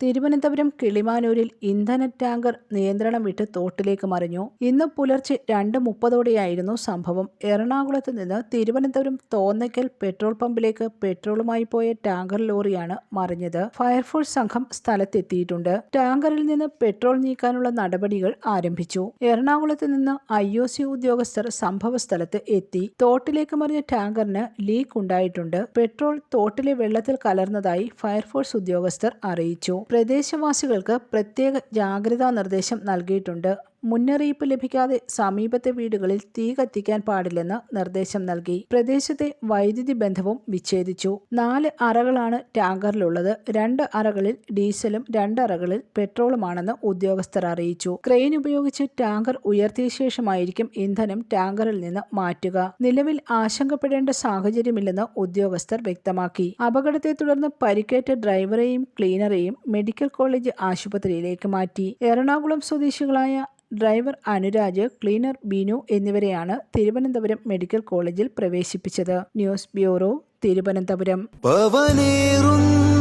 തിരുവനന്തപുരം കിളിമാനൂരിൽ ഇന്ധന ടാങ്കർ നിയന്ത്രണം വിട്ട് തോട്ടിലേക്ക് മറിഞ്ഞു. ഇന്ന് പുലർച്ചെ രണ്ട് മുപ്പതോടെയായിരുന്നു സംഭവം. എറണാകുളത്ത് നിന്ന് തിരുവനന്തപുരം തോന്നയ്ക്കൽ പെട്രോൾ പമ്പിലേക്ക് പെട്രോളുമായി പോയ ടാങ്കർ ലോറിയാണ് മറിഞ്ഞത്. ഫയർഫോഴ്സ് സംഘം സ്ഥലത്തെത്തിയിട്ടുണ്ട്. ടാങ്കറിൽ നിന്ന് പെട്രോൾ നീക്കാനുള്ള നടപടികൾ ആരംഭിച്ചു. എറണാകുളത്ത് നിന്ന് ഐ ഒ സി ഉദ്യോഗസ്ഥർ സംഭവ സ്ഥലത്ത് എത്തി. തോട്ടിലേക്ക് മറിഞ്ഞ ടാങ്കറിന് ലീക്ക് ഉണ്ടായിട്ടുണ്ട് പെട്രോൾ തോട്ടിലെ വെള്ളത്തിൽ കലർന്നതായി ഫയർഫോഴ്സ് ഉദ്യോഗസ്ഥർ അറിയിച്ചു. പ്രദേശവാസികൾക്ക് പ്രത്യേക ജാഗ്രതാ നിർദ്ദേശം നൽകിയിട്ടുണ്ട്. മുന്നറിയിപ്പ് ലഭിക്കാതെ സമീപത്തെ വീടുകളിൽ തീ കത്തിക്കാൻ പാടില്ലെന്ന് നിർദ്ദേശം നൽകി. പ്രദേശത്തെ വൈദ്യുതി ബന്ധവും വിച്ഛേദിച്ചു. നാല് അറകളാണ് ടാങ്കറിലുള്ളത്. രണ്ട് അറകളിൽ ഡീസലും രണ്ടറകളിൽ പെട്രോളുമാണെന്ന് ഉദ്യോഗസ്ഥർ അറിയിച്ചു. ക്രെയിൻ ഉപയോഗിച്ച് ടാങ്കർ ഉയർത്തിയ ശേഷമായിരിക്കും ഇന്ധനം ടാങ്കറിൽ നിന്ന് മാറ്റുക. നിലവിൽ ആശങ്കപ്പെടേണ്ട സാഹചര്യമില്ലെന്ന് ഉദ്യോഗസ്ഥർ വ്യക്തമാക്കി. അപകടത്തെ തുടർന്ന് പരിക്കേറ്റ ഡ്രൈവറെയും ക്ലീനറെയും മെഡിക്കൽ കോളേജ് ആശുപത്രിയിലേക്ക് മാറ്റി. എറണാകുളം സ്വദേശികളായ ഡ്രൈവർ അനുരാജ് ക്ലീനർ ബീനു എന്നിവരെയാണ് തിരുവനന്തപുരം മെഡിക്കൽ കോളേജിൽ പ്രവേശിപ്പിച്ചത്. News bureau Thiruvananthapuram. പവനേറുന്ന